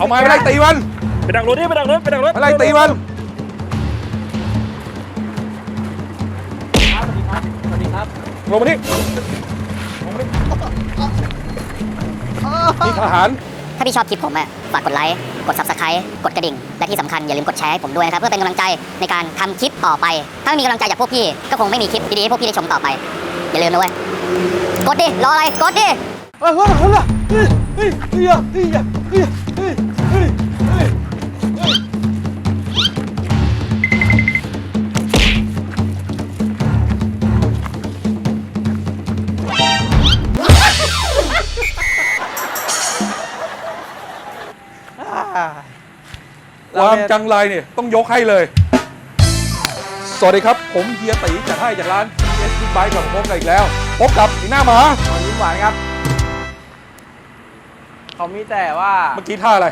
เอาไม้ไปไล่ตีมันไปดักรถดิไปดักรถไปดักรถไปไล่ตีมันครับสวัสดีครับสวัสดีครับลงมาที่ลงมาที่นี่ทหาร ถ้าพี่ชอบคลิปผมอะฝากกดไลค์ กด subscribe กดกระดิ่ง และที่สำคัญอย่าลืมกดแชร์ให้ผมด้วยนะครับ เพื่อเป็นกำลังใจในการทำคลิปต่อไป ถ้าไม่มีกำลังใจจากพวกพี่ ก็คงไม่มีคลิปดีๆให้พวกพี่ได้ชมต่อไป อย่าลืมนะเว้ย กดดิ รออะไร กดดิ เฮ้ยเฮ้ยเฮ้ยเฮ้ยเฮ้ยเฮ้ย ความจังไรเนี่ยต้องยกให้เลย สวัสดีครับ ผมเฮียตีจากให้จากร้าน PS Big Bike กับผมพบกันอีกแล้ว พบกับไอีหน้าหมาหวานยิ้มหวานครับ เขามีแต่ว่าเมื่อกี้ท่าอะไร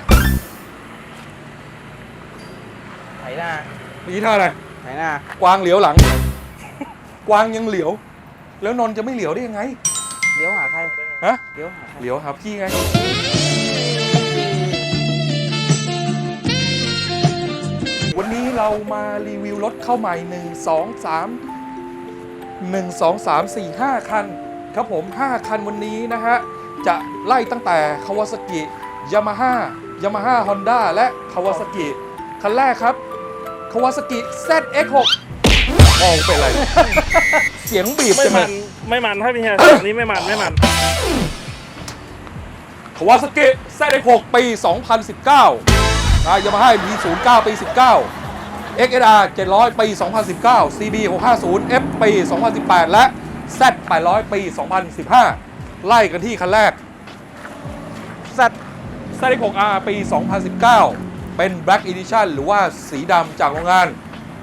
ไถหน้าเมื่อกี้ท่าอะไร ไถหน้ากวางเหลียวหลัง กวางยังเหลียว แล้วนนท์จะไม่เหลียวได้ยังไง เลี้ยวหาใครฮะ เลี้ยวหาใครเหลียวหาพี่ไง เรามารีวิวรถเข้าใหม่ 1 2 3 1 2 3 4 5 คัน ครับผม 5 คันวันนี้นะฮะ จะไล่ตั้งแต่คาวาซากิยามาฮ่ายามาฮ่าฮอนด้าและคาวาซากิคันแรกครับคาวาซากิ ZX6 มองเป็นอะไร เสียงบีบไม่จังเลมัยนไม่มันถ้าพี่เฮียอันนี้ไม่มันไม่มันคาวาซากิ ZX6 ปี 2019นะยามาฮ่า V09 ปี 19 XSR 700 ปี 2019 CB 650 F ปี 2018 และ Z 800 ปี 2015 ไล่กันที่คันแรก Z Z 6 R ปี 2019 เป็น Black Edition หรือว่าสีดำจากโรงงาน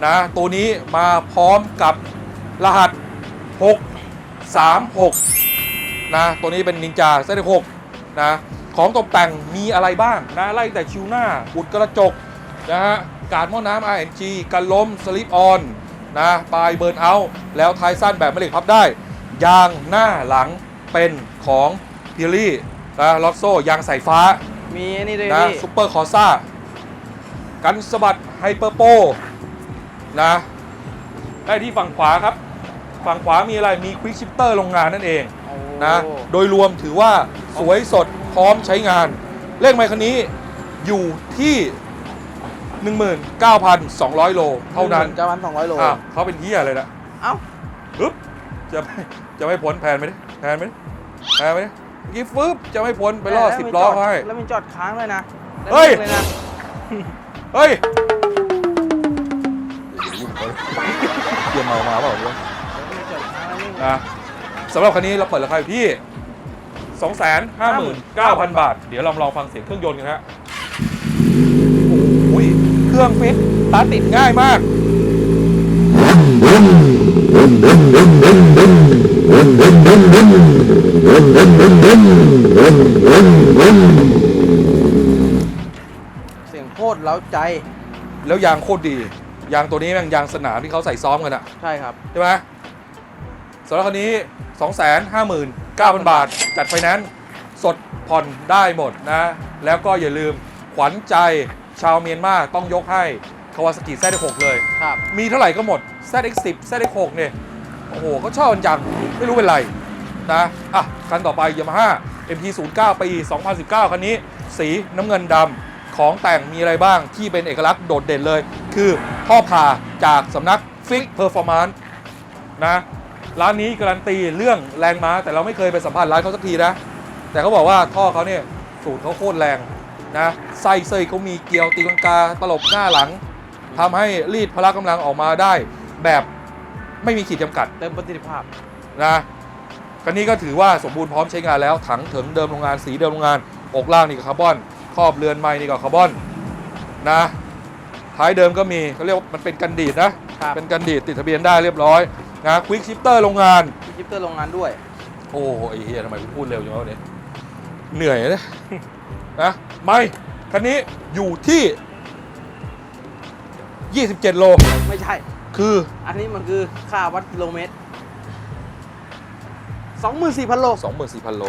นะตัวนี้มาพร้อมกับรหัส 636 นะ ตัวนี้เป็นนินจา ZX6 นะ ของตกแต่งมีอะไรบ้างนะ ไล่แต่ชิวหน้าอุดกระจกนะฮะ การหม้อน้ำ RNG กันล้มสลิปออนนะปลายเบิร์นเอาท์แล้วท้ายสั้นแบบไม่เหล็กพับได้ ยางหน้าหลังเป็นของพิลี่นะลอตโซ่ยางสายฟ้ามีไอ้นี่ด้วยนะพี่ซุปเปอร์คอร์ซ่ากันสะบัดไฮเปอร์โปนะได้ที่ฝั่งขวาครับ ฝั่งขวามีอะไรมีควิกชิปเตอร์โรงงานนั่นเองโอ้นะโดยรวมถือว่าสวยสดพร้อมใช้งาน เลขไมค์คันนี้อยู่ที่ 19,200 โล เท่านั้นเก้าพันสองร้อยโล อะเขาเป็นเฮียเลยนะเอ้า ปึ๊บจะไม่จะไม่พ้นแพนไหมดิแพนไหมดิแพนไหมดิเมื่อกี้ฟึบจะไม่พ้นไปล่อแล้วสิบมีล้อจดเขาให้ แล้วมีจอดค้างเลยนะแล้วเฮ้ยเลยนะเฮ้ยเตรียมเมามาเปล่าเนี่ยมีจอดค้างแล้วนี่ นะสำหรับคันนี้เราเปิดราคาอยู่ที่ 259,000 บาท เดี๋ยวเรามาลองฟังเสียงเครื่องยนต์กันฮะโอ้ยเค รื่องฟิตสตาร์ทติดง่ายมากเสียงโคตรเล้าใจ แล้วยางโคตรดี ยางตัวนี้แม่งยางสนามที่เขาใส่ซ้อมกันอะใช่ครับ ใช่ไหมสำหรับคันนี้ 259,000 บาท จัดไฟแนนซ์สดผ่อนได้หมดนะ แล้วก็อย่าลืมขวัญใจ ชาวเมียนมาต้องยกให้คาวาสกิ ZX6 เลย ครับ มีเท่าไหร่ก็หมด ZX10 ZX6 เนี่ย โอ้โหเขาชอบกันจัง ไม่รู้เป็นไรนะ อะ คันต่อไป Yamaha MT09 ปี 2019 คันนี้ สีน้ำเงินดำของแต่งมีอะไรบ้างที่เป็นเอกลักษณ์โดดเด่นเลย คือท่อผ่าจากสำนัก Fix Performance นะ ร้านนี้การันตีเรื่องแรงม้า แต่เราไม่เคยไปสัมผัสร้านเขาสักทีนะ แต่เขาบอกว่าท่อเขาเนี่ยสูตรเขาโคตรแรง นะไส้เซยเขามีเกลียวตีลังกาตลบหน้าหลังทำให้รีดพละกำลังออกมาได้ แบบไม่มีขีดจำกัดเต็มประสิทธิภาพ นะคันนี้ก็ถือว่าสมบูรณ์พร้อมใช้งานแล้ว ถังถึงเดิมโรงงานสีเดิมโรงงานอกล่างนี่ก็คาร์บอนครอบเรือนไม้นี่ก็คาร์บอนนะท้ายเดิมก็มีเขาเรียกว่ามันเป็นกันดีดนะ ครับ เป็นกันดีดติดทะเบียนได้เรียบร้อยนะควิกชิปเตอร์โรงงาน มีจิปเตอร์โรงงานด้วย โอ้ไอ้เฮียทำไมกูพูดเร็วจังวะวันนี้เหนื่อยเลย นะไม่คันนี้อยู่ที่ 27 โล ไม่ใช่ คือ อันนี้มันคือค่าวัดกิโลเมตร 24,000 โล 24,000 โล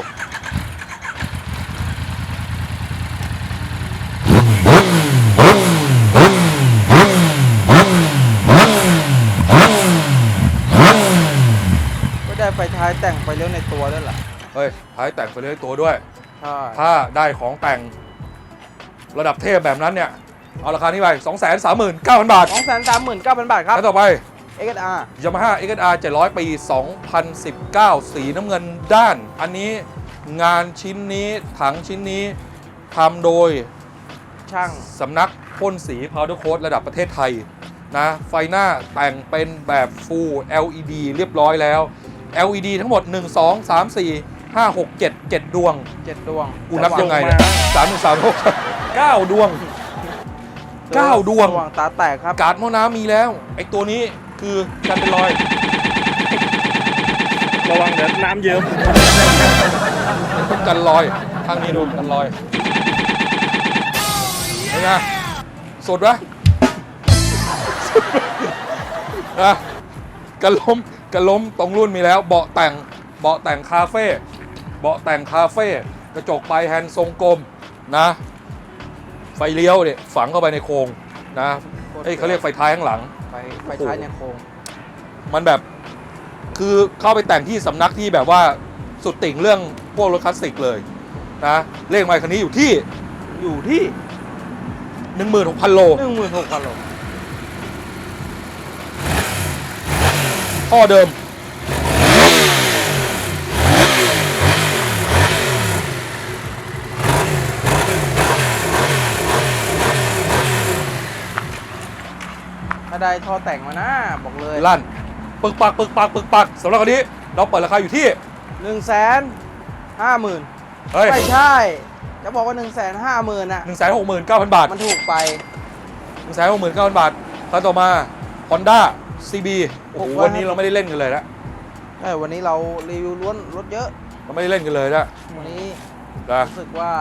ก็ได้ไฟท้ายแต่งไปเลี้ยวในตัวด้วยล่ะ เฮ้ยท้ายแต่งไปเลี้ยวในตัวด้วย ใช่ถ้าได้ของแต่งระดับเทพแบบนั้นเนี่ย เอาราคานี้ไป 2 3 9 0 0 0 บาทสองแสนสามหมื่นเก้าพันบาทครับ แล้วต่อไป XR Yamaha XR 700 ปี 2019 สีน้ำเงินด้าน อันนี้งานชิ้นนี้ถังชิ้นนี้ทำโดยช่างสำนักพ่นสี Powder Coat ระดับประเทศไทยนะ ไฟหน้าแต่งเป็นแบบ Full LED เรียบร้อยแล้ว LED ทั้งหมด 1 2 3 4 5 6 7 7ดวง เจ็ดดวงกูนับยังไงเนี่ยสามหนึ่งสามหกเก้าดวงเก้าดวงสว่างตาแตกครับ การ์ดหม้อน้ำมีแล้ว ไอตัวนี้คือการเป็นรอย ระวังเดี๋ยวน้ำเยิ้มกันรอยทางนี้ดูกันรอยเป็นไงสดไหมนะกันล้มกันล้มตรงรุ่นมีแล้ว เบาะแต่งเบาะแต่งคาเฟ่เบาะแต่งคาเฟ่กระจกปลายแฮนด์ทรงกลมนะ ไฟเลี้ยวเนี่ยฝังเข้าไปในโครงนะเอ้ยเขาเรียกไฟท้ายข้างหลังไปไปท้ายในโค้งมันแบบคือเข้าไปแต่งที่สำนักที่แบบว่าสุดติ่งเรื่องพวกรถคลาสสิกเลยนะเลขไมค์คันนี้อยู่ที่อยู่ที่16,000โลหนึ่งหมื่นหกพันโลท่อเดิม ได้ท่อแต่งมานะบอกเลยลั่นปึกปักปึกปักปึกปักสำหรับคันนี้ เราเปิดราคาอยู่ที่หนึ่งแสนห้าหมื่นเฮ้ยไม่ใช่ จะบอกว่า1นึ่งแสนห้าหมื่นอะ169,000บาท มันถูกไป169,000บาทคันต่อมา Honda CB โอ้โห650วันนี้เราไม่ได้เล่นกันเลยนะเอ้ยวันนี้เรารีวิวล้วนรถเยอะ เราไม่ได้เล่นกันเลยนะวันนี้นะรู้สึกว่า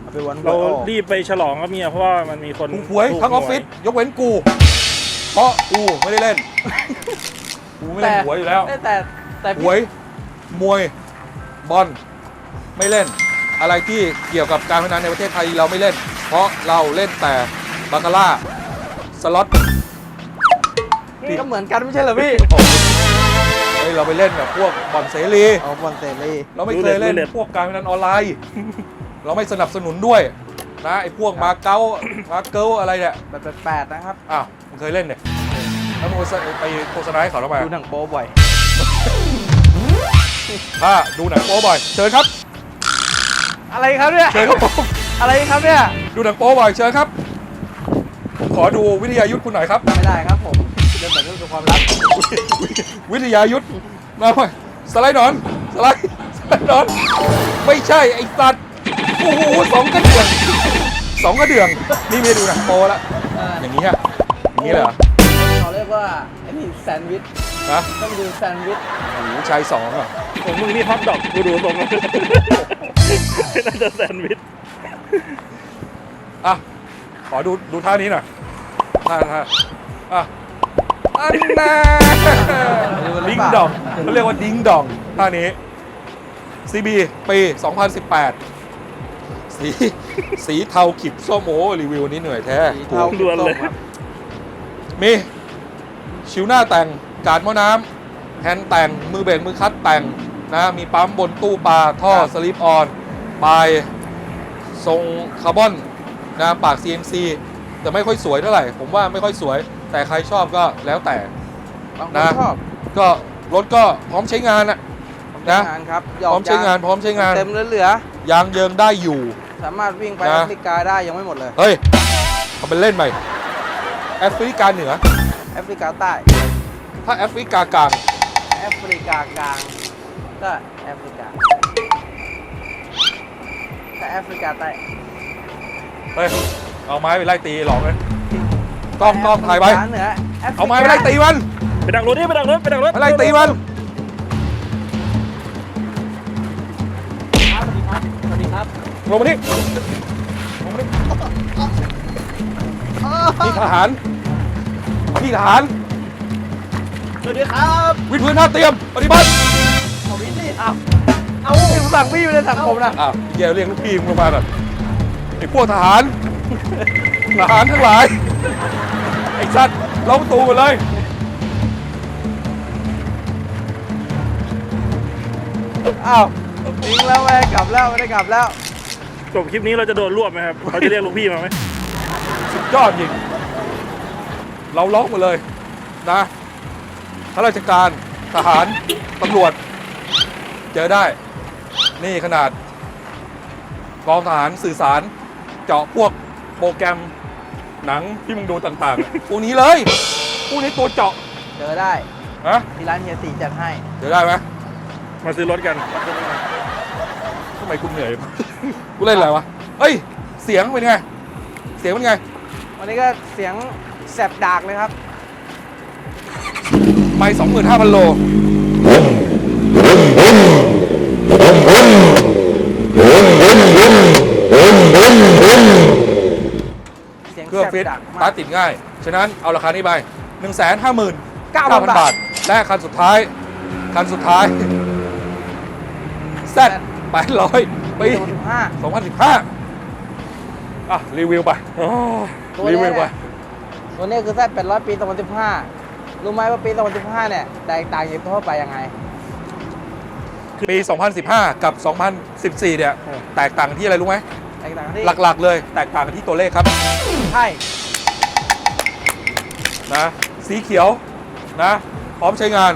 เอาไปวันหวยเราออกรีบไปฉลองกับเมียเพราะว่ามันมีคนถูกหวยถูกทั้งออฟฟิศยกเว้นกู เพราะกูไม่ได้เล่น กูไม่เล่นหวยอยู่แล้ว แต่แต่แต่หวยมวยบอลไม่เล่น อะไรที่เกี่ยวกับการพนันในประเทศไทยเราไม่เล่น เพราะเราเล่นแต่บาคาร่าสล็อต พี่ ก็เหมือนกันไม่ใช่เหรอพี่เฮ้ยเราไปเล่นแบบพวกบอลเสรี เอาบอลเตลีเราไม่เคยเล่นพวกการพนันออนไลน์ เราไม่สนับสนุนด้วย นะไอ้พวกมาเก๊ามาเก๊าอะไรเนี่ยแบบแปดๆนะครับ อ้าวมึงเคยเล่นเนี่ยแล้วมึงไปโฆษณาให้เขาทำไมดูหนังโป๊บ่อยถ้าดูหนังโป๊บ่อยเชิญครับ อะไรครับเนี่ยเชิญครับผมอะไรครับเนี่ย ดูหนังโป๊บ่อยเชิญครับผมขอดูวิทยายุทธคุณหน่อยครับ ไม่ได้ครับผมเรื่องแบบนี้เป็นความลับวิทยายุทธมาหน่อยสไลด์หนอน สไลด์สไลด์หนอน ไม่ใช่ไอ้สัตว์ โอ้โหสองกระเดื่องสองกระเดื่อง นี่ไม่ได้ดูหนังโป๊แล้วอย่างนี้ฮะอย่างนี้เลยเหรอเขาเรียกว่าไอ้นี่แซนด์วิชนะต้องดูแซนด์วิชโอ้โหชายสองอะผมมึงนี่ฮอตดอกกูดูตรงนั้นน่าจะแซนด์วิชอะขอดูดูท่านี้หน่อยท่าท่าอะอันน่าดิ้งดองเขาเรียกว่าดิ้งดองท่านี้ CB ปี 2018 สีสีเทาขิบส้มโอรีวิวนี้เหนื่อยแท้สีเทาด่วนเลยส้มครับมี ชิวหน้าแต่งการหม้อน้ำแฮนด์แต่งมือเบรกมือคัดแต่งนะมีปั๊มบนตู้ปลาท่อสลิปออนปลายทรงคาร์บอนนะปาก CNC แต่ไม่ค่อยสวยเท่าไหร่ ผมว่าไม่ค่อยสวย แต่ใครชอบก็แล้วแต่ บางคนนะชอบก็รถก็พร้อมใช้งานอะ นะ งานครับพร้อมใช้งานพร้อมใช้งาน เต็มเหลือ ยางเยิงได้อยู่ๆ สามารถวิ่งไปนะ แอฟริกาได้ยังไม่หมดเลยเฮ้ยเอาไปเล่นใหม่แอฟริกาเหนือ แอฟริกาใต้ถ้าแอฟริกากลางแอฟริกากลางก็แอฟริกาแต่แอฟริกาใต้เฮ้ยเอาไม้ไปไล่ตีหลอกเลยกล้องกล้องถ่ายไว้แอฟริกเหนือแฟริกเอาไม้ไปไล่ตีมันไปดักรถดิไปดักรถไปดักรถไปไล่ตีมันสวัสดีครับ ลงมานี่ลงมานี่พี่ทหารพี่ทหาร สวัสดีครับวิดพื้นท่าเตรียม ปฏิบัติเอาวินนี่เอาเอาผมสั่งพี่อยู่ในสั่งผมนะอ้าวพี่แกเรียกลูกพี่มึงลงมาหน่อยไอ้พวกทหาร ทหารทั้งหลาย ไอ้สัตว์ล็อกประตูหมดเลย อ้าวทิ้งแล้วไม่ได้กลับแล้วไม่ได้กลับแล้ว จบคลิปนี้เราจะโดนรวบไหมครับเขาจะเรียกลูกพี่มาไหมยอดจริง เราล็อกหมดเลยนะข้าราชการทหารตำรวจ เจอได้ นี่ขนาดกองทหารสื่อสาร เจาะพวกโปรแกรมหนังที่มึงดูต่างๆ พวกนี้เลยพวกนี้ตัวเจาะเจอได้นะที่ร้านเฮียตีจัดให้เจอได้ไหมมาซื้อรถกันทำ ไมกูเหนื่อย กูเล่นอะไรวะเฮ้ย เสียงเป็นไง เสียงเป็นไง วันนี้ก็เสียงแสบดากเลยครับไม่สองหมื่นห้าพันโล เสียงเครื่องแสบฟิตดักสมาตาก ร์ทติดง่าย ฉะนั้นเอาราคานี้ไป1 5 9 0 0 0 9,000 บาทและคันสุดท้าย คันสุดท้าย Z 800ปีตัวสิบห้า2015อะ รีวิวไปโอ้ตัวรีเนี้วิวไปยตัวนี้คือแซด800 ปี 2015 รู้ไหมว่าปี 2015 เนี่ย แตกต่างจากทั่วไปยังไง ปี 2015 กับ 2014 เนี่ยแตกต่างกันที่อะไรรู้ไหม แตกต่างกันที่หลักๆ เลย แตกต่างกันที่ตัวเลขครับ ใช่นะ สีเขียว นะ พร้อมใช้งาน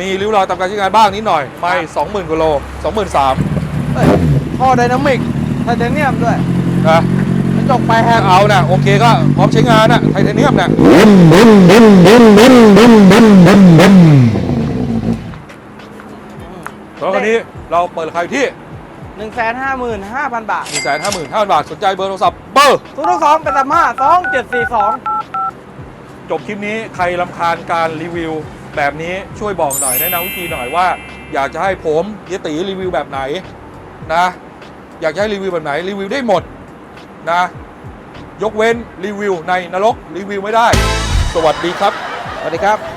มีริ้วรอยตามการใช้งานบ้างนิดหน่อย ไม่ 20,000กว่าโล 23,000 เอ้ยท่อไดนามิกไทเทเนียมด้วยนะกระจกปลายแฮถ้านเอานะโอเคก็พร้อมใช้งานนะไทเทเนียมนะสำหรับคันนี้เราเปิดราคาอยู่ที่155,000บาท1 5 5 0 0 0 บาท สนใจเบอร์โทรศัพท์เบอร์0 2 8 5 2 7 4 2จบคลิปนี้ใครลำคาญการรีวิว แบบนี้ช่วยบอกหน่อยแนะนำวิธีหน่อยว่า อยากจะให้ผมเยติรีวิวแบบไหน นะ อยากให้รีวิวแบบไหนรีวิวได้หมดนะ ยกเว้นรีวิวในนรกรีวิวไม่ได้ สวัสดีครับ สวัสดีครับ